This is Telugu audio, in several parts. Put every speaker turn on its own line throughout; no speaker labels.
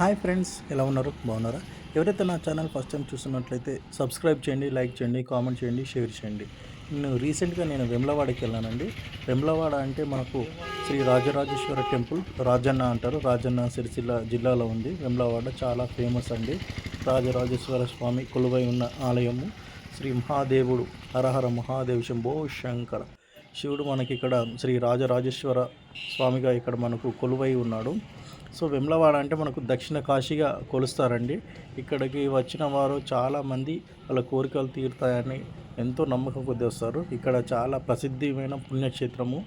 హాయ్ ఫ్రెండ్స్ ఎలా ఉన్నారు? బాగున్నారా? ఎవరైతే నా ఛానల్ ఫస్ట్ టైం చూస్తున్నట్లయితే సబ్స్క్రైబ్ చేయండి లైక్ చేయండి కామెంట్ చేయండి షేర్ చేయండి. నేను రీసెంట్గా నేను వెమ్లవాడకి వెళ్ళానండి. వెమ్లవాడ అంటే మనకు శ్రీ రాజరాజేశ్వర టెంపుల్ రాజన్న అంటారు. రాజన్న సిరిసిల్ల జిల్లాలో ఉంది. వెమ్లవాడ చాలా ఫేమస్ అండి. రాజరాజేశ్వర స్వామి కొలువై ఉన్న ఆలయము శ్రీ మహాదేవుడు హరహర మహాదేవ శంభో శంకర. శివుడు మనకి ఇక్కడ శ్రీ రాజరాజేశ్వర స్వామిగా ఇక్కడ మనకు కొలువై ఉన్నాడు. సో వెమ్లవాడ అంటే మనకు దక్షిణ కాశీగా కొలుస్తారండి. ఇక్కడికి వచ్చిన వారు చాలామంది వాళ్ళ కోరికలు తీరుతాయని ఎంతో నమ్మకం కొద్ది వస్తారు. ఇక్కడ చాలా ప్రసిద్ధమైన పుణ్యక్షేత్రము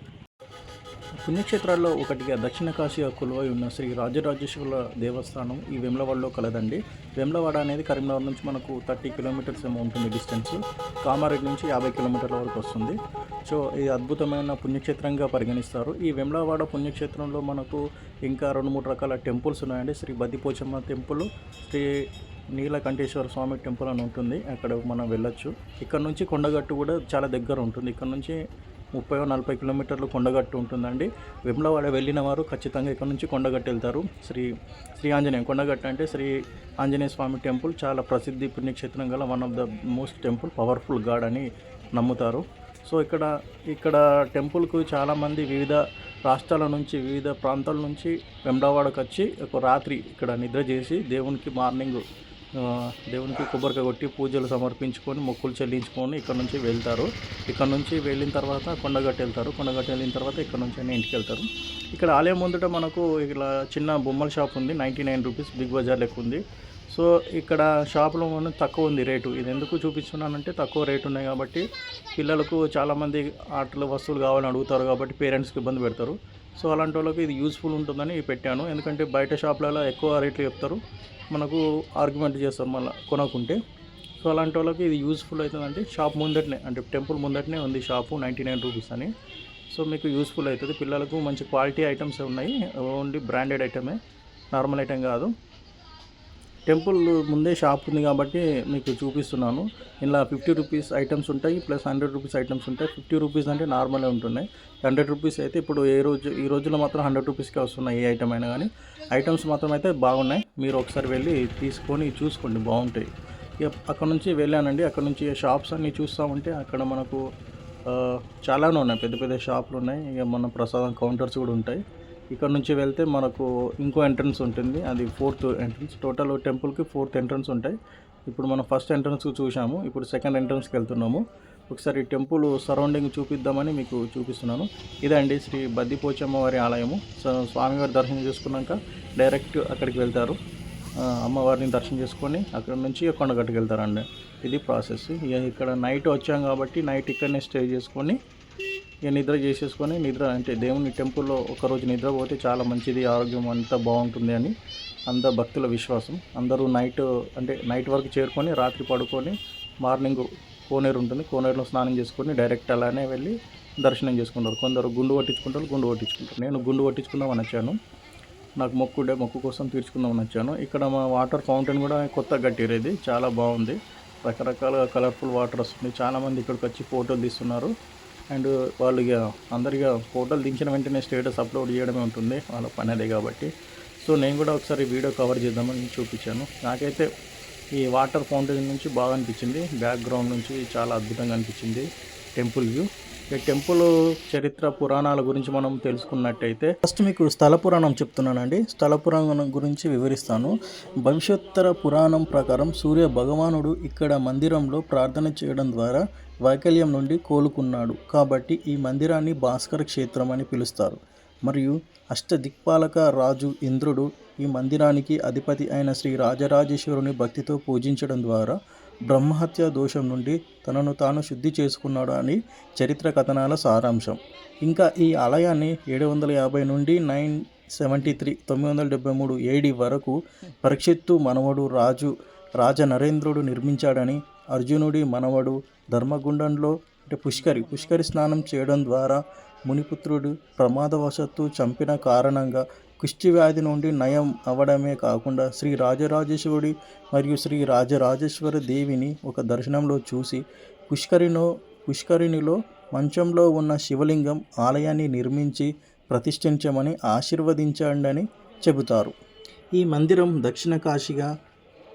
పుణ్యక్షేత్రాల్లో ఒకటిగా దక్షిణ కాశీ కొలువై ఉన్న శ్రీ రాజరాజేశ్వర దేవస్థానం ఈ వెమ్లవాడలో కలదండి. వెమ్లవాడ అనేది కరీంనగర్ నుంచి మనకు థర్టీ కిలోమీటర్స్ ఏమో ఉంటుంది డిస్టెన్స్. కామారెడ్డి నుంచి యాభై కిలోమీటర్ల వరకు వస్తుంది. సో ఇది అద్భుతమైన పుణ్యక్షేత్రంగా పరిగణిస్తారు. ఈ వెమ్లవాడ పుణ్యక్షేత్రంలో మనకు ఇంకా రెండు మూడు రకాల టెంపుల్స్ ఉన్నాయండి. శ్రీ బద్దిపోచమ్మ టెంపుల్ శ్రీ నీలకంఠేశ్వర స్వామి టెంపుల్ అని ఉంటుంది. అక్కడ మనం వెళ్ళొచ్చు. ఇక్కడ నుంచి కొండగట్టు కూడా చాలా దగ్గర ఉంటుంది. ఇక్కడ నుంచి ముప్పై నలభై కిలోమీటర్లు కొండగట్టు ఉంటుందండి. వెమ్లవాడ వెళ్ళిన వారు ఖచ్చితంగా ఇక్కడ నుంచి కొండగట్టు వెళ్తారు. శ్రీ శ్రీ ఆంజనేయం కొండగట్టు అంటే శ్రీ ఆంజనేయ స్వామి టెంపుల్ చాలా ప్రసిద్ధి పుణ్యక్షేత్రం గల one of the most temple powerful god అని నమ్ముతారు. సో ఇక్కడ ఇక్కడ టెంపుల్కు చాలామంది వివిధ రాష్ట్రాల నుంచి వివిధ ప్రాంతాల నుంచి వెమ్లవాడకు వచ్చి ఒక రాత్రి ఇక్కడ నిద్ర చేసి దేవునికి మార్నింగ్ దేవునికి కొబ్బరికాయ కొట్టి పూజలు సమర్పించుకొని మొక్కులు చెల్లించుకొని ఇక్కడ నుంచి వెళ్తారు. ఇక్కడ నుంచి వెళ్ళిన తర్వాత కొండగట్టు వెళ్తారు. కొండగట్టు వెళ్ళిన తర్వాత ఇక్కడ నుంచి అయినా ఇంటికి వెళ్తారు. ఇక్కడ ఆలయం ముందుట మనకు ఇలా చిన్న బొమ్మల షాప్ ఉంది. Ninety nine rupees big bazaar లెక్క ఉంది. సో ఇక్కడ షాపులో మనం తక్కువ ఉంది రేటు. ఇది ఎందుకు చూపిస్తున్నానంటే తక్కువ రేటు ఉన్నాయి కాబట్టి పిల్లలకు చాలామంది ఆటలు వస్తువులు కావాలని అడుగుతారు కాబట్టి పేరెంట్స్కి ఇబ్బంది పెడతారు. సో అలాంటి వాళ్ళకి ఇది యూస్ఫుల్ ఉంటుందని పెట్టాను. ఎందుకంటే బయట షాపులలో ఎక్కువ రేట్లు చెప్తారు. మనకు ఆర్గ్యుమెంట్ చేస్తారు మళ్ళీ కొనకుంటే. సో అలాంటి వాళ్ళకి ఇది యూస్ఫుల్ అవుతుందంటే షాప్ ముందటనే అంటే టెంపుల్ ముందటనే ఉంది షాపు నైంటీ నైన్ రూపీస్ అని. సో మీకు యూస్ఫుల్ అవుతుంది. పిల్లలకు మంచి క్వాలిటీ ఐటమ్స్ ఉన్నాయి. ఓన్లీ బ్రాండెడ్ ఐటమే నార్మల్ ఐటమ్ కాదు. టెంపుల్ ముందే షాప్ ఉంది కాబట్టి మీకు చూపిస్తున్నాను. ఇలా ఫిఫ్టీ రూపీస్ ఐటమ్స్ ఉంటాయి ప్లస్ హండ్రెడ్ రూపీస్ ఐటమ్స్ ఉంటాయి. ఫిఫ్టీ రూపీస్ అంటే నార్మలే ఉంటున్నాయి. హండ్రెడ్ రూపీస్ అయితే ఇప్పుడు ఏ రోజు ఈ రోజులో మాత్రం హండ్రెడ్ రూపీస్కే వస్తున్నాయి ఏ ఐటమ్ అయినా కానీ. ఐటమ్స్ మాత్రం అయితే బాగున్నాయి. మీరు ఒకసారి వెళ్ళి తీసుకొని చూసుకోండి బాగుంటాయి. ఇక అక్కడ నుంచి వెళ్ళానండి. అక్కడ నుంచి షాప్స్ అన్నీ చూస్తూ ఉంటే అక్కడ మనకు చాలానే ఉన్నాయి. పెద్ద పెద్ద షాపులు ఉన్నాయి. ఇక మన ప్రసాదం కౌంటర్స్ కూడా ఉంటాయి. ఇక్కడ నుంచి వెళ్తే మనకు ఇంకో ఎంట్రన్స్ ఉంటుంది. అది ఫోర్త్ ఎంట్రన్స్. టోటల్ టెంపుల్కి ఫోర్త్ ఎంట్రన్స్ ఉంటాయి. ఇప్పుడు మనం ఫస్ట్ ఎంట్రన్స్ చూసాము ఇప్పుడు సెకండ్ ఎంట్రన్స్కి వెళ్తున్నాము. ఒకసారి టెంపుల్ సరౌండింగ్ చూపిద్దామని మీకు చూపిస్తున్నాను. ఇదండి శ్రీ బద్దిపోచమ్మ వారి ఆలయము. సో స్వామివారి దర్శనం చేసుకున్నాక డైరెక్ట్ అక్కడికి వెళ్తారు. అమ్మవారిని దర్శనం చేసుకొని అక్కడ నుంచి కొండగట్టుకు వెళ్తారండి. ఇది ప్రాసెస్ ఇక ఇక్కడ నైట్ వచ్చాం కాబట్టి నైట్ ఇక్కడనే స్టే చేసుకొని ఇక నిద్ర చేసేసుకొని నిద్ర అంటే దేవుని టెంపుల్లో ఒకరోజు నిద్ర పోతే చాలా మంచిది ఆరోగ్యం అంతా బాగుంటుంది అని అంత భక్తుల విశ్వాసం. అందరూ నైట్ అంటే నైట్ వరకు చేరుకొని రాత్రి పడుకొని మార్నింగ్ కోనేరు ఉంటుంది. కోనేరులో స్నానం చేసుకొని డైరెక్ట్ అలానే వెళ్ళి దర్శనం చేసుకుంటారు. కొందరు గుండు పట్టించుకుంటారు గుండు పట్టించుకుంటారు. నేను గుండు పట్టించుకుందామని వచ్చాను. నాకు మొక్కు మొక్కు కోసం తీర్చుకుందామని వచ్చాను. ఇక్కడ మా వాటర్ ఫౌంటైన్ కూడా కొత్త కట్టిరేది చాలా బాగుంది. రకరకాల కలర్ఫుల్ వాటర్ వస్తుంది. చాలామంది ఇక్కడికి వచ్చి ఫోటోలు తీస్తున్నారు. అండ్ వాళ్ళు ఇక అందరిగా ఫోటోలు దించిన వెంటనే స్టేటస్ అప్లోడ్ చేయడమే ఉంటుంది. వాళ్ళ పని అదే కాబట్టి. సో నేను కూడా ఒకసారి వీడియో కవర్ చేద్దామని చూపించాను. నాకైతే ఈ వాటర్ ఫౌంటైన్ నుంచి బాగా అనిపించింది. బ్యాక్గ్రౌండ్ నుంచి చాలా అద్భుతంగా అనిపించింది. Temple view. ఈ టెంపుల్ చరిత్ర పురాణాల గురించి మనం తెలుసుకున్నట్టయితే ఫస్ట్ మీకు స్థల పురాణం చెప్తున్నానండి. స్థల పురాణం గురించి వివరిస్తాను. భవిష్యోత్తర పురాణం ప్రకారం సూర్య భగవానుడు ఇక్కడ మందిరంలో ప్రార్థన చేయడం ద్వారా వైకల్యం నుండి కోలుకున్నాడు. కాబట్టి ఈ మందిరాన్ని భాస్కర క్షేత్రం అని పిలుస్తారు. మరియు అష్టదిక్పాలక రాజు ఇంద్రుడు ఈ మందిరానికి అధిపతి అయిన శ్రీ రాజరాజేశ్వరుని భక్తితో పూజించడం ద్వారా బ్రహ్మహత్య దోషం నుండి తనను తాను శుద్ధి చేసుకున్నాడు అని చరిత్ర కథనాల సారాంశం. ఇంకా ఈ ఆలయాన్ని ఏడు వందల యాభై నుండి నైన్ సెవెంటీ త్రీ తొమ్మిది వందల డెబ్బై మూడు ఏడి వరకు పరీక్షిత్తు మనవడు రాజు రాజ నరేంద్రుడు నిర్మించాడని అర్జునుడి మనవడు ధర్మగుండంలో అంటే పుష్కరి పుష్కరి స్నానం చేయడం ద్వారా మునిపుత్రుడు ప్రమాదవశత్తు చంపిన కారణంగా కుష్టి వ్యాధి నుండి నయం అవ్వడమే కాకుండా శ్రీ రాజరాజేశ్వరుడి మరియు శ్రీ రాజరాజేశ్వర దేవిని ఒక దర్శనంలో చూసి పుష్కరిణో పుష్కరిణిలో మంచంలో ఉన్న శివలింగం ఆలయాన్ని నిర్మించి ప్రతిష్ఠించమని ఆశీర్వదించండని చెబుతారు. ఈ మందిరం దక్షిణ కాశీగా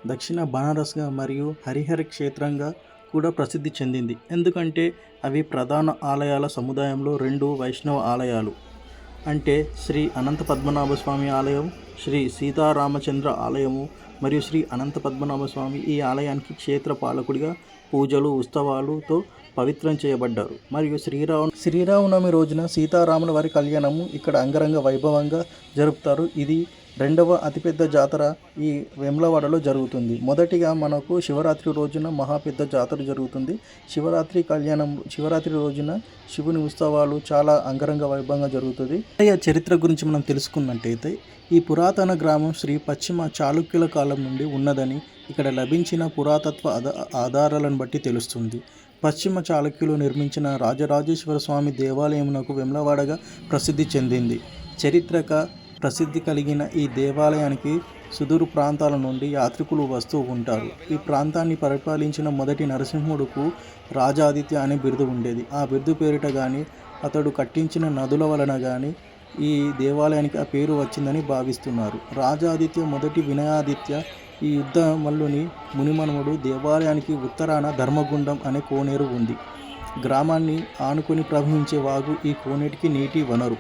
దక్షిణ బనారస్గా మరియు హరిహర క్షేత్రంగా కూడా ప్రసిద్ధి చెందింది. ఎందుకంటే అవి ప్రధాన ఆలయాల సముదాయంలో రెండు వైష్ణవ ఆలయాలు. అంటే శ్రీ అనంత పద్మనాభ స్వామి ఆలయం శ్రీ సీతారామచంద్ర ఆలయము మరియు శ్రీ అనంత పద్మనాభ స్వామి ఈ ఆలయానికి క్షేత్ర పాలకుడిగా పూజలు ఉత్సవాలతో పవిత్రం చేయబడ్డారు. మరియు శ్రీరామ శ్రీరామనవమి రోజున సీతారాముల వారి కళ్యాణము ఇక్కడ అంగరంగ వైభవంగా జరుపుతారు. ఇది రెండవ అతిపెద్ద జాతర ఈ వేములవాడలో జరుగుతుంది. మొదటిగా మనకు శివరాత్రి రోజున మహా పెద్ద జాతర జరుగుతుంది. శివరాత్రి కళ్యాణం శివరాత్రి రోజున శివుని ఉత్సవాలు చాలా అంగరంగ వైభవంగా జరుగుతుంది. ఆలయ చరిత్ర గురించి మనం తెలుసుకున్నట్టయితే ఈ పురాతన గ్రామం శ్రీ పశ్చిమ చాళుక్యుల కాలం నుండి ఉన్నదని ఇక్కడ లభించిన పురాతత్వ ఆధారాలను బట్టి తెలుస్తుంది. పశ్చిమ చాళుక్యులు నిర్మించిన రాజరాజేశ్వర స్వామి దేవాలయమునకు వెమ్లవాడగా ప్రసిద్ధి చెందింది. చరిత్రక ప్రసిద్ధి కలిగిన ఈ దేవాలయానికి సుదూరు ప్రాంతాల నుండి యాత్రికులు వస్తూ ఉంటారు. ఈ ప్రాంతాన్ని పరిపాలించిన మొదటి నరసింహుడుకు రాజాదిత్య అనే బిరుదు ఉండేది. ఆ బిరుదు పేరిట కానీ అతడు కట్టించిన నదుల వలన కానీ ఈ దేవాలయానికి ఆ పేరు వచ్చిందని భావిస్తున్నారు. రాజాదిత్య మొదటి వినయాదిత్య ఈ యుద్ధ మల్లుని మునిమనుముడు దేవాలయానికి ఉత్తరాన ధర్మగుండం అనే కోనేరు ఉంది. గ్రామాన్ని ఆనుకొని ప్రవహించే వాగు ఈ కోనేటికి నీటి వనరు.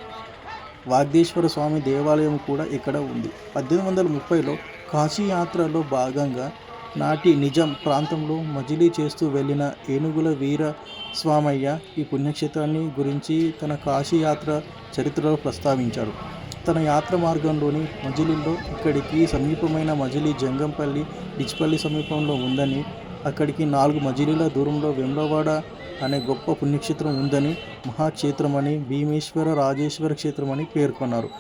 వాగ్దేశ్వర స్వామి దేవాలయం కూడా ఇక్కడ ఉంది. పద్దెనిమిది వందల ముప్పైలో కాశీ యాత్రలో భాగంగా నాటి నిజాం ప్రాంతంలో మజిలీ చేస్తూ వెళ్ళిన ఏనుగుల వీర స్వామయ్య ఈ పుణ్యక్షేత్రాన్ని గురించి తన కాశీ యాత్ర చరిత్రలో ప్రస్తావించాడు. తన యాత్ర మార్గంలోని మజిలీలో ఇక్కడికి సమీపమైన మజిలీ జంగంపల్లి డిచ్పల్లి సమీపంలో ఉందని అక్కడికి నాలుగు మజిలీల దూరంలో వెమ్లవాడ అనే గొప్ప పుణ్యక్షేత్రం ఉందని మహాక్షేత్రమని భీమేశ్వర రాజేశ్వర క్షేత్రం అని పేర్కొన్నారు.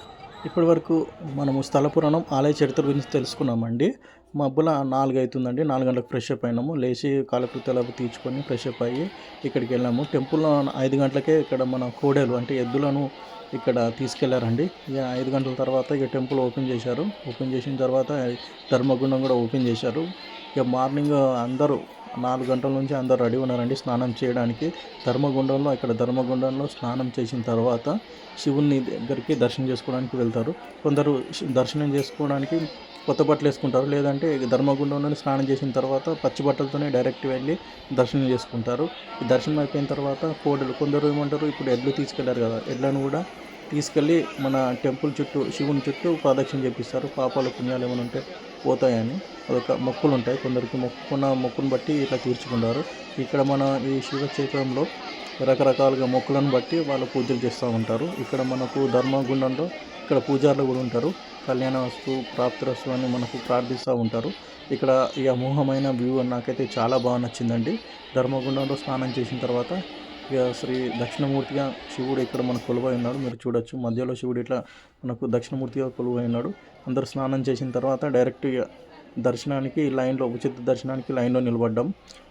ఇప్పటి వరకు మనము స్థల పురాణం ఆలయ చరిత్ర గురించి తెలుసుకున్నామండి. మబ్బుల నాలుగు అవుతుందండి నాలుగు గంటలకు ఫ్రెష్ అప్ అయినాము. లేచి కాలకృత్యాలు తీర్చుకొని ఫ్రెష్ అప్ అయ్యి ఇక్కడికి వెళ్ళాము. టెంపుల్లో ఐదు గంటలకే ఇక్కడ మన కోడేలు అంటే ఎద్దులను ఇక్కడ తీసుకెళ్ళారండి. ఇక ఐదు గంటల తర్వాత ఇక టెంపుల్ ఓపెన్ చేశారు. ఓపెన్ చేసిన తర్వాత ధర్మగుండం కూడా ఓపెన్ చేశారు. ఇక మార్నింగ్ అందరూ నాలుగు గంటల నుంచి అందరు రెడీ ఉన్నారండి. స్నానం చేయడానికి ధర్మగుండంలో ఇక్కడ ధర్మగుండంలో స్నానం చేసిన తర్వాత శివుని దగ్గరికి దర్శనం చేసుకోవడానికి వెళ్తారు. కొందరు దర్శనం చేసుకోవడానికి కొత్త బట్టలు వేసుకుంటారు. లేదంటే ధర్మగుండంలో స్నానం చేసిన తర్వాత పచ్చి బట్టలతోనే డైరెక్ట్ వెళ్ళి దర్శనం చేసుకుంటారు. ఈ దర్శనం అయిపోయిన తర్వాత కోడలు కొందరు ఏమంటారు ఇప్పుడు ఎడ్లు తీసుకెళ్ళారు కదా ఎడ్లను కూడా తీసుకెళ్ళి మన టెంపుల్ చుట్టూ శివుని చుట్టూ ప్రదక్షిణ చేపిస్తారు. పాపాలు పుణ్యాలు ఏమైనా ఉంటే పోతాయని అదొక మొక్కులు ఉంటాయి కొందరికి మొక్కుకున్న మొక్కును బట్టి ఇట్లా తీర్చుకుంటారు. ఇక్కడ మన ఈ శివక్షేత్రంలో రకరకాలుగా మొక్కులను బట్టి వాళ్ళు పూజలు చేస్తూ ఉంటారు. ఇక్కడ మనకు ధర్మగుండంలో ఇక్కడ పూజారులు కూడా ఉంటారు. కళ్యాణ వస్తు ప్రాప్తిరస్తు అని మనకు ప్రార్థిస్తూ ఉంటారు. ఇక్కడ ఈ అమోఘమైన వ్యూ నాకైతే చాలా బాగా నచ్చిందండి. ధర్మగుండంలో స్నానం చేసిన తర్వాత ఇక శ్రీ దక్షిణమూర్తిగా శివుడు ఇక్కడ మనకు కొలువై ఉన్నాడు. మీరు చూడొచ్చు. మధ్యలో శివుడు ఇట్లా మనకు దక్షిణమూర్తిగా కొలువై ఉన్నాడు. అందరు స్నానం చేసిన తర్వాత డైరెక్ట్ దర్శనానికి లైన్లో ఉచిత దర్శనానికి లైన్లో నిలబడ్డాం.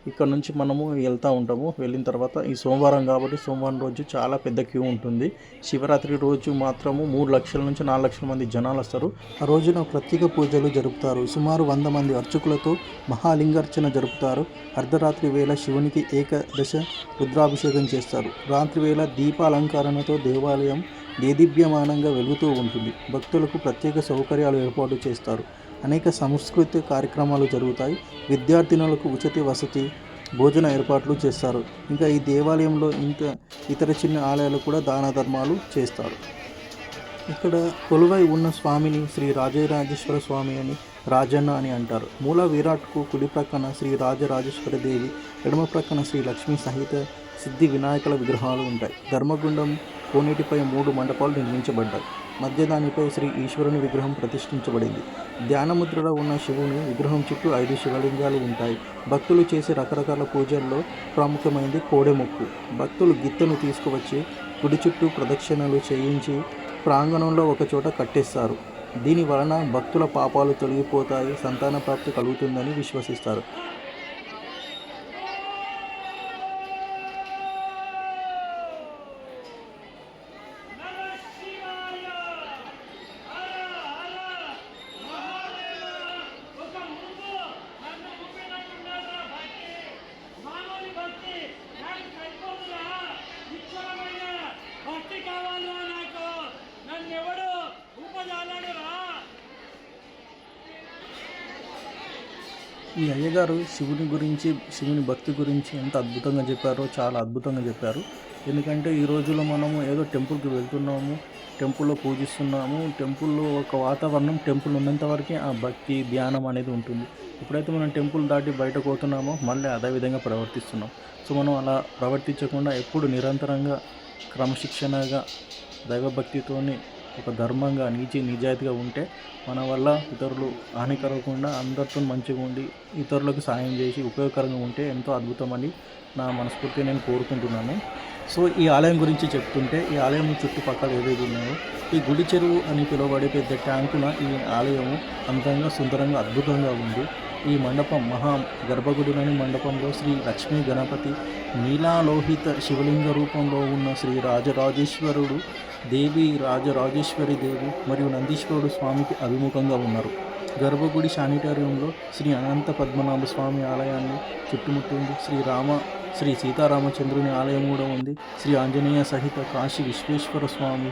ఇక్కడ నుంచి మనము వెళ్తూ ఉంటాము. వెళ్ళిన తర్వాత ఈ సోమవారం కాబట్టి సోమవారం రోజు చాలా పెద్ద క్యూ ఉంటుంది. శివరాత్రి రోజు మాత్రము మూడు లక్షల నుంచి నాలుగు లక్షల మంది జనాలు వస్తారు. ఆ రోజున ప్రత్యేక పూజలు జరుపుతారు. సుమారు వంద మంది అర్చకులతో మహాలింగార్చన జరుపుతారు. అర్ధరాత్రి వేళ శివునికి ఏకదశ రుద్రాభిషేకం చేస్తారు. రాత్రి వేళ దీపాలంకరణతో దేవాలయం దేదీప్యమానంగా వెలుగుతూ ఉంటుంది. భక్తులకు ప్రత్యేక సౌకర్యాలు ఏర్పాటు చేస్తారు. అనేక సాంస్కృతిక కార్యక్రమాలు జరుగుతాయి. విద్యార్థినులకు ఉచిత వసతి భోజన ఏర్పాట్లు చేస్తారు. ఇంకా ఈ దేవాలయంలో ఇంకా ఇతర చిన్న ఆలయాలు కూడా దాన ధర్మాలు చేస్తారు. ఇక్కడ కొలువై ఉన్న స్వామిని శ్రీ రాజరాజేశ్వర స్వామి అని రాజన్న అని అంటారు. మూల విరాట్కు కుడి ప్రక్కన శ్రీ రాజరాజేశ్వర దేవి ఎడమ ప్రక్కన శ్రీ లక్ష్మీ సహిత సిద్ధి వినాయకుల విగ్రహాలు ఉంటాయి. ధర్మగుండం కోనేటిపై మూడు మండపాలు నిర్మించబడ్డాయి. మధ్య దానిపై శ్రీ ఈశ్వరుని విగ్రహం ప్రతిష్ఠించబడింది. ధ్యానముద్రలో ఉన్న శివుని విగ్రహం చుట్టూ ఐదు శివలింగాలు ఉంటాయి. భక్తులు చేసే రకరకాల పూజల్లో ప్రాముఖ్యమైనది కోడెముక్కు భక్తులు గిత్తను తీసుకువచ్చి గుడి చుట్టూ ప్రదక్షిణలు చేయించి ప్రాంగణంలో ఒకచోట కట్టేస్తారు. దీని వలన భక్తుల పాపాలు తొలగిపోతాయి సంతాన ప్రాప్తి కలుగుతుందని విశ్వసిస్తారు. ఈ శివుని గురించి శివుని భక్తి గురించి ఎంత అద్భుతంగా చెప్పారో చాలా అద్భుతంగా చెప్పారు. ఎందుకంటే ఈ రోజుల్లో మనము ఏదో టెంపుల్కి వెళ్తున్నాము టెంపుల్లో పూజిస్తున్నాము టెంపుల్లో ఒక వాతావరణం టెంపుల్ ఉన్నంత వరకే ఆ భక్తి ధ్యానం అనేది ఉంటుంది. ఎప్పుడైతే మనం టెంపుల్ దాటి బయటకు పోతున్నామో మళ్ళీ అదే విధంగా ప్రవర్తిస్తున్నాం. సో మనం అలా ప్రవర్తించకుండా ఎప్పుడు నిరంతరంగా క్రమశిక్షణగా దైవభక్తితోని ఒక ధర్మంగా నీచి నిజాయితీగా ఉంటే మన వల్ల ఇతరులు హాని కలగకుండా అందరితో మంచిగా ఉండి ఇతరులకు సాయం చేసి ఉపయోగకరంగా ఉంటే ఎంతో అద్భుతమని నా మనస్ఫూర్తిగా నేను కోరుకుంటున్నాను. సో ఈ ఆలయం గురించి చెప్తుంటే ఈ ఆలయం చుట్టుపక్కల ఏవేవి ఉన్నాయో ఈ గుడి చెరువు అని పిలువబడే పెద్ద ట్యాంకున ఈ ఆలయము అందంగా సుందరంగా అద్భుతంగా ఉంది. ఈ మండపం మహా గర్భగుడిలోని మండపంలో శ్రీ లక్ష్మీ గణపతి నీలాలోహిత శివలింగ రూపంలో ఉన్న శ్రీ రాజరాజేశ్వరుడు దేవి రాజరాజేశ్వరి దేవి మరియు నందీశ్వరుడు స్వామికి అభిముఖంగా ఉన్నారు. గర్భగుడి శానిటోరియంలో శ్రీ అనంత పద్మనాభ స్వామి ఆలయాన్ని చుట్టుముట్టింది. శ్రీ రామ శ్రీ సీతారామచంద్రుని ఆలయం కూడా ఉంది. శ్రీ ఆంజనేయ సహిత కాశీ విశ్వేశ్వర స్వామి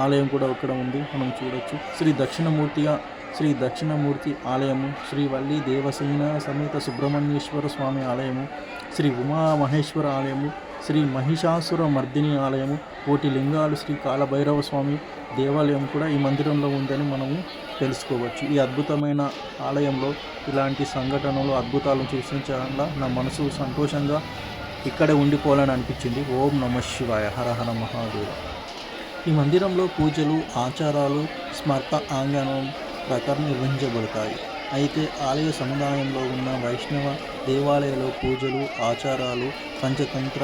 ఆలయం కూడా ఇక్కడ ఉంది. మనం చూడొచ్చు. శ్రీ దక్షిణమూర్తిగా శ్రీ దక్షిణమూర్తి ఆలయము శ్రీ వల్లి దేవసేన సమేత సుబ్రహ్మణ్యేశ్వర స్వామి ఆలయము శ్రీ ఉమా మహేశ్వర ఆలయము శ్రీ మహిషాసుర మర్దిని ఆలయము కోటి లింగాలు శ్రీ కాలభైరవ స్వామి దేవాలయం కూడా ఈ మందిరంలో ఉందని మనము తెలుసుకోవచ్చు. ఈ అద్భుతమైన ఆలయంలో ఇలాంటి సంఘటనలు అద్భుతాలను చూసించాల నా మనసు సంతోషంగా ఇక్కడే ఉండిపోవాలని అనిపించింది. ఓం నమ శివాయ. హర హర మహాదేవ. ఈ మందిరంలో పూజలు ఆచారాలు స్మర్త ఆంగణం ప్రకారం నిర్వహించబడతాయి. అయితే ఆలయ సముదాయంలో ఉన్న వైష్ణవ దేవాలయాలు పూజలు ఆచారాలు పంచతంత్ర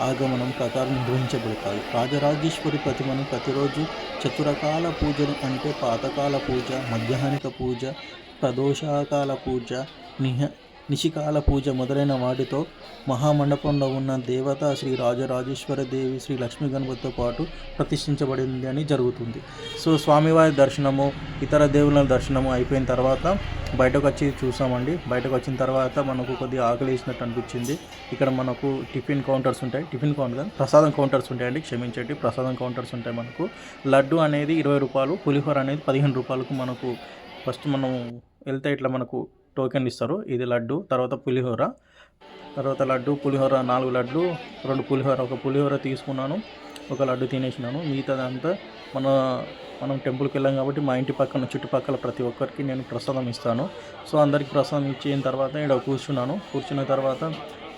ఆగమనం ప్రకారం నిర్వహించబడతాయి. రాజరాజేశ్వరి ప్రతిమను ప్రతిరోజు చతురకాల పూజలు అంటే పాతకాల పూజ మధ్యాహ్నిక పూజ ప్రదోషాకాల పూజ నిహ నిశికాల పూజ మొదలైన వాటితో మహామండపంలో ఉన్న దేవత శ్రీ రాజరాజేశ్వర దేవి శ్రీ లక్ష్మీ గణపతితో పాటు ప్రతిష్ఠించబడింది అని జరుగుతుంది. సో స్వామివారి దర్శనము ఇతర దేవుల దర్శనము అయిపోయిన తర్వాత బయటకు వచ్చి చూసామండి. బయటకు వచ్చిన తర్వాత మనకు కొద్దిగా ఆకలి వేసినట్టు అనిపించింది. ఇక్కడ మనకు టిఫిన్ కౌంటర్స్ ఉంటాయి. టిఫిన్ కౌంటర్ ప్రసాదం కౌంటర్స్ ఉంటాయండి. క్షమించండి. ప్రసాదం కౌంటర్స్ ఉంటాయి మనకు. లడ్డు అనేది ఇరవై రూపాయలు పులిహోర అనేది పదిహేను రూపాయలకు మనకు ఫస్ట్ మనం వెళ్తే ఇట్లా మనకు టోకెన్ ఇస్తారు. ఇది లడ్డు తర్వాత పులిహోర తర్వాత లడ్డు పులిహోర నాలుగు లడ్డు రెండు పులిహోర ఒక పులిహోర తీసుకున్నాను ఒక లడ్డు తినేసినాను. మిగతాదంతా మన మనం టెంపుల్కి వెళ్ళాం కాబట్టి మా ఇంటి పక్కన చుట్టుపక్కల ప్రతి ఒక్కరికి నేను ప్రసాదం ఇస్తాను. సో అందరికి ప్రసాదం ఇచ్చిన తర్వాత ఇక్కడ కూర్చున్నాను. కూర్చున్న తర్వాత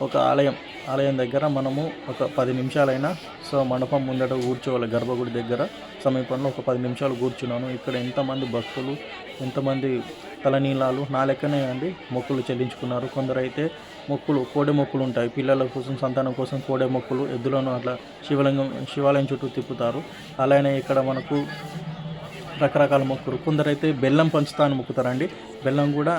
ఒక ఆలయం ఆలయం దగ్గర మనము ఒక పది నిమిషాలైనా సో మండపం ముందట కూర్చోవాలి గర్భగుడి దగ్గర. సమీపంలో ఒక పది నిమిషాలు కూర్చున్నాను. ఇక్కడ ఎంతమంది భక్తులు ఎంతమంది తలనీలాలు నా లెక్కనే అండి మొక్కులు చెల్లించుకున్నారు. కొందరైతే మొక్కులు కోడె మొక్కులు ఉంటాయి. పిల్లల కోసం సంతానం కోసం కోడె మొక్కులు ఎద్దులను అట్లా శివలింగం శివాలయం చుట్టూ తిప్పుతారు. అలానే ఇక్కడ మనకు రకరకాల మొక్కులు. కొందరైతే బెల్లం పంచుతా అని మొక్కుతారండి. బెల్లం కూడా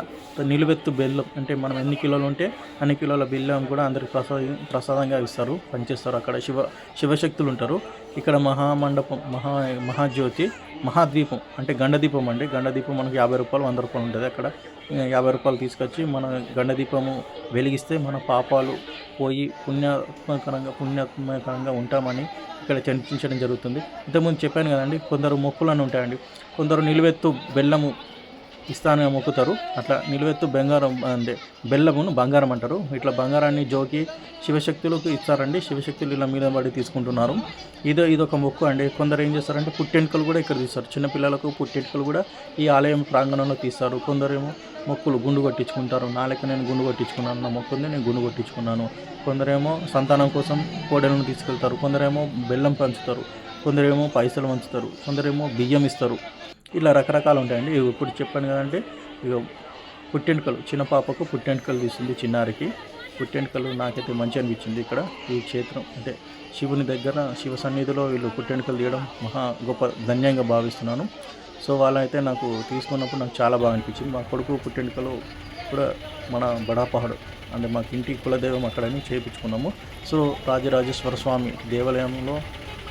నిలువెత్తు బెల్లం అంటే మనం ఎన్ని కిలోలు ఉంటే అన్ని కిలోల బెల్లం కూడా అందరికి ప్రసాద ప్రసాదంగా ఇస్తారు. పనిచేస్తారు. అక్కడ శివ శివశక్తులు ఉంటారు. ఇక్కడ మహామండపం మహా మహాజ్యోతి మహాద్వీపం అంటే గండదీపం అండి. గండదీపం మనకి యాభై రూపాయలు వంద రూపాయలు ఉంటుంది అక్కడ. యాభై రూపాయలు తీసుకొచ్చి మన గండదీపము వెలిగిస్తే మన పాపాలు పోయి పుణ్యాత్మకరంగా పుణ్యాత్మకరంగా ఉంటామని ఇక్కడ చర్చించడం జరుగుతుంది. ఇంతకుముందు చెప్పాను కదండి కొందరు మొక్కులను ఉంటాయండి కొందరు నిలువెత్తు బెల్లము ఇస్తానని మొక్కుతారు. అట్లా నిలువెత్తు బంగారం అంటే బెల్లమును బంగారం అంటారు. ఇట్లా బంగారాన్ని జోకి శివశక్తులకు ఇస్తారండి. శివశక్తులు ఇలా మీద పడి తీసుకుంటున్నారు. ఇదో ఇదొక మొక్కు అండి. కొందరు ఏం చేస్తారంటే పుట్టెంటుకలు కూడా ఇక్కడ తీస్తారు. చిన్నపిల్లలకు పుట్టెంటుకలు కూడా ఈ ఆలయం ప్రాంగణంలో తీస్తారు. కొందరేమో మొక్కులు గుండు కొట్టించుకుంటారు. నా లెక్క నేను గుండు కొట్టించుకున్నాను. నా మొక్కు ఉంది నేను గుండు కొట్టించుకున్నాను. కొందరేమో సంతానం కోసం కోడెలను తీసుకెళ్తారు. కొందరేమో బెల్లం పంచుతారు. కొందరేమో పైసలు పంచుతారు. కొందరేమో బియ్యం ఇస్తారు. ఇలా రకరకాలు ఉంటాయండి. ఇవి ఇప్పుడు చెప్పాను కదంటే ఇక పుట్టెంటుకలు చిన్న పాపకు పుట్టెంటుకలు తీసింది చిన్నారికి. పుట్టెంటుకలు నాకైతే మంచి అనిపించింది ఇక్కడ ఈ క్షేత్రం. అంటే శివుని దగ్గర శివ సన్నిధిలో వీళ్ళు పుట్టెంటుకలు తీయడం మహా గొప్ప ధన్యంగా భావిస్తున్నాను. సో వాళ్ళైతే నాకు తీసుకున్నప్పుడు నాకు చాలా బాగా అనిపించింది. మా కొడుకు పుట్టెంటుకలు కూడా మన బడాపహడు అంటే మాకు ఇంటి కులదైవం అక్కడని చేయించుకున్నాము. సో రాజరాజేశ్వర స్వామి దేవాలయంలో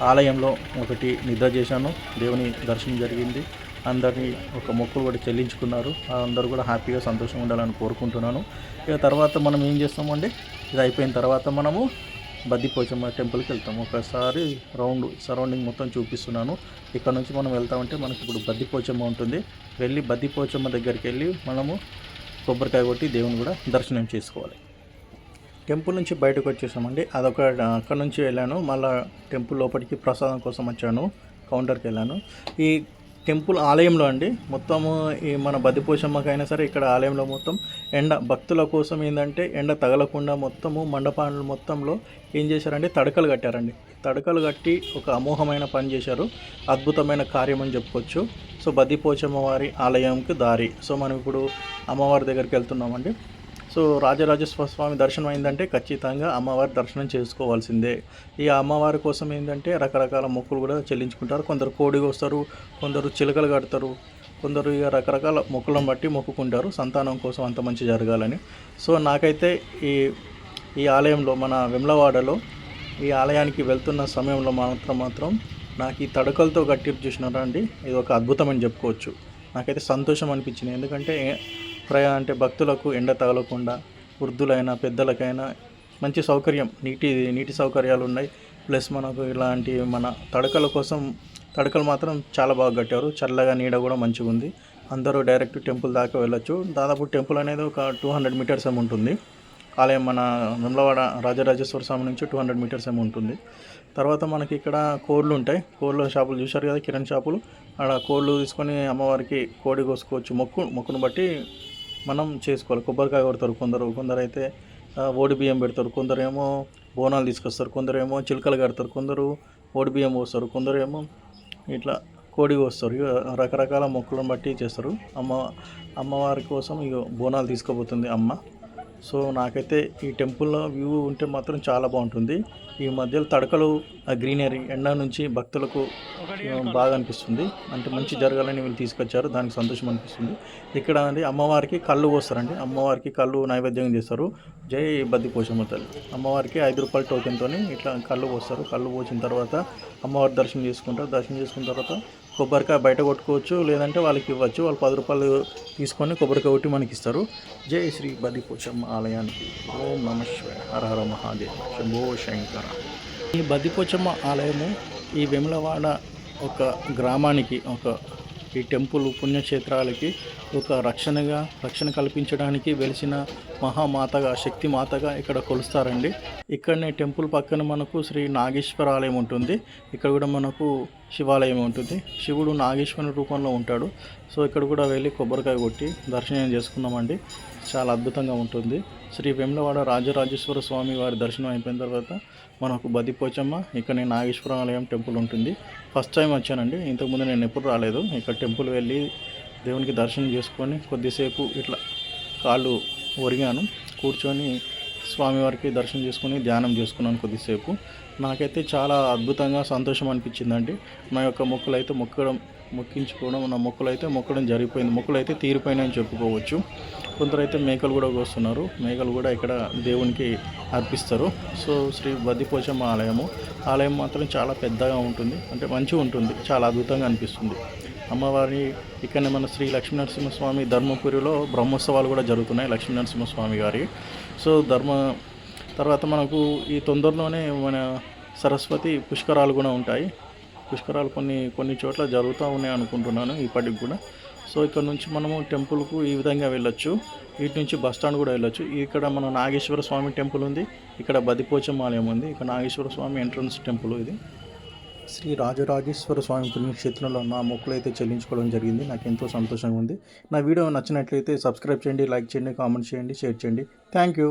ఆలయంలో ఒకటి నిద్ర చేశాను. దేవుని దర్శనం జరిగింది. అందరినీ ఒక మొక్కులు కూడా చెల్లించుకున్నారు. అందరూ కూడా హ్యాపీగా సంతోషంగా ఉండాలని కోరుకుంటున్నాను. ఇక తర్వాత మనం ఏం చేస్తామండి? ఇది అయిపోయిన తర్వాత మనము బద్దిపోచమ్మ టెంపుల్కి వెళ్తాము. ఒకసారి రౌండ్ సరౌండింగ్ మొత్తం చూపిస్తున్నాను. ఇక్కడ నుంచి మనం వెళ్తామంటే మనకి ఇప్పుడు బద్దిపోచమ్మ ఉంటుంది. వెళ్ళి బద్దిపోచమ్మ దగ్గరికి వెళ్ళి మనము కొబ్బరికాయ కొట్టి దేవుని కూడా దర్శనం చేసుకోవాలి. టెంపుల్ నుంచి బయటకు వచ్చేసామండి. అదొక అక్కడ నుంచి వెళ్ళాను. మళ్ళీ టెంపుల్ లోపలికి ప్రసాదం కోసం వచ్చాను. కౌంటర్కి వెళ్ళాను. ఈ టెంపుల్ ఆలయంలో అండి. మొత్తము ఈ మన బద్దిపోషమ్మకైనా సరే ఇక్కడ ఆలయంలో మొత్తం ఎండ భక్తుల కోసం ఏంటంటే ఎండ తగలకుండా మొత్తము మండపాలు మొత్తంలో ఏం చేశారంటే తడకలు కట్టారండి. తడకలు కట్టి ఒక అమోఘమైన పని చేశారు. అద్భుతమైన కార్యం అని చెప్పుకోవచ్చు. సో బద్దిపోచమ్మ వారి ఆలయంకి దారి. సో మనం ఇప్పుడు అమ్మవారి దగ్గరికి వెళ్తున్నామండి. సో రాజరాజేశ్వర స్వామి దర్శనం అయిందంటే ఖచ్చితంగా అమ్మవారి దర్శనం చేసుకోవాల్సిందే. ఈ అమ్మవారి కోసం ఏంటంటే రకరకాల మొక్కులు కూడా చెల్లించుకుంటారు. కొందరు కోడి వస్తారు కొందరు చిలకలు కడతారు కొందరు ఇక రకరకాల మొక్కులను బట్టి మొక్కుకుంటారు. సంతానం కోసం అంత మంచి జరగాలని. సో నాకైతే ఈ ఈ ఆలయంలో మన వెమ్లవాడలో ఈ ఆలయానికి వెళ్తున్న సమయంలో మాత్రం మాత్రం నాకు ఈ తడకలతో కట్టి చూసినారా అండి? ఇది ఒక అద్భుతం అని చెప్పుకోవచ్చు. నాకైతే సంతోషం అనిపించింది. ఎందుకంటే ప్రయా అంటే భక్తులకు ఎండ తగలకుండా వృద్ధులైనా పెద్దలకైనా మంచి సౌకర్యం నీటి నీటి సౌకర్యాలు ఉన్నాయి. ప్లస్ మనకు ఇలాంటి మన తడకల కోసం తడకలు మాత్రం చాలా బాగా కట్టారు. చల్లగా నీడ కూడా మంచిగా ఉంది. అందరూ డైరెక్ట్ టెంపుల్ దాకా వెళ్ళొచ్చు. దాదాపు టెంపుల్ అనేది ఒక టూ హండ్రెడ్ మీటర్స్ ఏమి ఉంటుంది. ఆలయం మన వెమ్లవాడ రాజరాజేశ్వర స్వామి నుంచి టూ హండ్రెడ్ మీటర్స్ ఏమి ఉంటుంది. తర్వాత మనకి ఇక్కడ కోళ్ళు ఉంటాయి. కోళ్ళ షాపులు చూశారు కదా కిరణ్ షాపులు. ఆడ కోళ్ళు తీసుకొని అమ్మవారికి కోడి కోసుకోవచ్చు. మొక్కు మొక్కును బట్టి మనం చేసుకోవాలి. కొబ్బరికాయ కొడతారు కొందరు. కొందరైతే ఓడి బియ్యం పెడతారు. కొందరేమో బోనాలు తీసుకొస్తారు. కొందరేమో చిలుకలు కడతారు. కొందరు ఓడి బియ్యం పోస్తారు. కొందరేమో ఇట్లా కోడి కోస్తారు. ఇక రకరకాల మొక్కలను బట్టి చేస్తారు. అమ్మ అమ్మవారి కోసం ఇక బోనాలు తీసుకుపోతుంది అమ్మ. సో నాకైతే ఈ టెంపుల్లో వ్యూ ఉంటే మాత్రం చాలా బాగుంటుంది. ఈ మధ్యలో తడకలు ఆ గ్రీనరీ ఎండ నుంచి భక్తులకు బాగా అనిపిస్తుంది. అంటే మంచి జరగాలని వీళ్ళు తీసుకొచ్చారు. దానికి సంతోషం అనిపిస్తుంది. ఇక్కడ అండి అమ్మవారికి కళ్ళు పోస్తారండి. అమ్మవారికి కళ్ళు నైవేద్యం చేస్తారు. జై బద్ది పోషమ్మ తల్లి. అమ్మవారికి ఐదు రూపాయల టోకెన్తో ఇట్లా కళ్ళు పోస్తారు. కళ్ళు పోసిన తర్వాత అమ్మవారి దర్శనం చేసుకుంటారు. దర్శనం చేసుకున్న తర్వాత కొబ్బరికాయ బయట కొట్టుకోవచ్చు లేదంటే వాళ్ళకి ఇవ్వచ్చు. వాళ్ళు పది రూపాయలు తీసుకొని కొబ్బరికాయ కొట్టి మనకి ఇస్తారు జై శ్రీ బదిపోచమ్మ ఆలయానికి. ఓం నమ శివాయ. హర హర మహాదేవ్. శంభో శంకర. ఈ బదిపోచమ్మ ఆలయము ఈ వెములవాడ ఒక గ్రామానికి ఒక ఈ టెంపుల్ పుణ్యక్షేత్రాలకి ఒక రక్షణగా రక్షణ కల్పించడానికి వెలిసిన మహామాతగా శక్తి మాతగా ఇక్కడ కొలుస్తారండి. ఇక్కడనే టెంపుల్ పక్కన మనకు శ్రీ నాగేశ్వర ఆలయం ఉంటుంది. ఇక్కడ కూడా మనకు శివాలయం ఉంటుంది. శివుడు నాగేశ్వరుని రూపంలో ఉంటాడు. సో ఇక్కడ కూడా వెళ్ళి కొబ్బరికాయ కొట్టి దర్శనం చేసుకున్నామండి. చాలా అద్భుతంగా ఉంటుంది. శ్రీ వెమ్లవాడ రాజరాజేశ్వర స్వామి వారి దర్శనం అయిపోయిన తర్వాత మనకు బదిపోచమ్మ ఇక్కడ నాగేశ్వర ఆలయం టెంపుల్ ఉంటుంది. ఫస్ట్ టైం వచ్చానండి. ఇంతకుముందు నేను ఎప్పుడు రాలేదు. ఇక్కడ టెంపుల్ వెళ్ళి దేవునికి దర్శనం చేసుకొని కొద్దిసేపు ఇట్లా కాళ్ళు ఒరిగాను. కూర్చొని స్వామివారికి దర్శనం చేసుకుని ధ్యానం చేసుకున్నాను కొద్దిసేపు. నాకైతే చాలా అద్భుతంగా సంతోషం అనిపించిందండి. నా యొక్క మొక్కలు అయితే మొక్కడం మొక్కించుకోవడం నా మొక్కలు అయితే మొక్కడం జరిగిపోయింది. మొక్కలు అయితే తీరిపోయినాయని చెప్పుకోవచ్చు. కొందరైతే మేకలు కూడా కోస్తున్నారు. మేకలు కూడా ఇక్కడ దేవునికి అర్పిస్తారు. సో శ్రీ బద్దిపోచమ్మ ఆలయము ఆలయం మాత్రం చాలా పెద్దగా ఉంటుంది. అంటే మంచిగా ఉంటుంది. చాలా అద్భుతంగా అనిపిస్తుంది. అమ్మవారి ఇక్కడనే మన శ్రీ లక్ష్మీనరసింహస్వామి ధర్మపురిలో బ్రహ్మోత్సవాలు కూడా జరుగుతున్నాయి లక్ష్మీనరసింహస్వామి గారి. సో ధర్మ తర్వాత మనకు ఈ తొందరలోనే మన సరస్వతి పుష్కరాలు కూడా ఉంటాయి. పుష్కరాలు కొన్ని కొన్ని చోట్ల జరుగుతూ ఉన్నాయి అనుకుంటున్నాను ఇప్పటికి కూడా. సో ఇక్కడ నుంచి మనము టెంపుల్కు ఈ విధంగా వెళ్ళొచ్చు. వీటి నుంచి బస్ స్టాండ్ కూడా వెళ్ళొచ్చు. ఇక్కడ మన నాగేశ్వర స్వామి టెంపుల్ ఉంది. ఇక్కడ బదిపోచం ఆలయం ఉంది. ఇక్కడ నాగేశ్వర స్వామి ఎంట్రన్స్ టెంపుల్ ఇది. శ్రీ రాజరాజేశ్వర స్వామి పుణ్యక్షేత్రంలో నా మొక్కులు అయితే చెల్లించుకోవడం జరిగింది. నాకు ఎంతో సంతోషంగా ఉంది. నా వీడియో నచ్చినట్లయితే సబ్స్క్రైబ్ చేయండి లైక్ చేయండి కామెంట్ చేయండి షేర్ చేయండి. Thank you.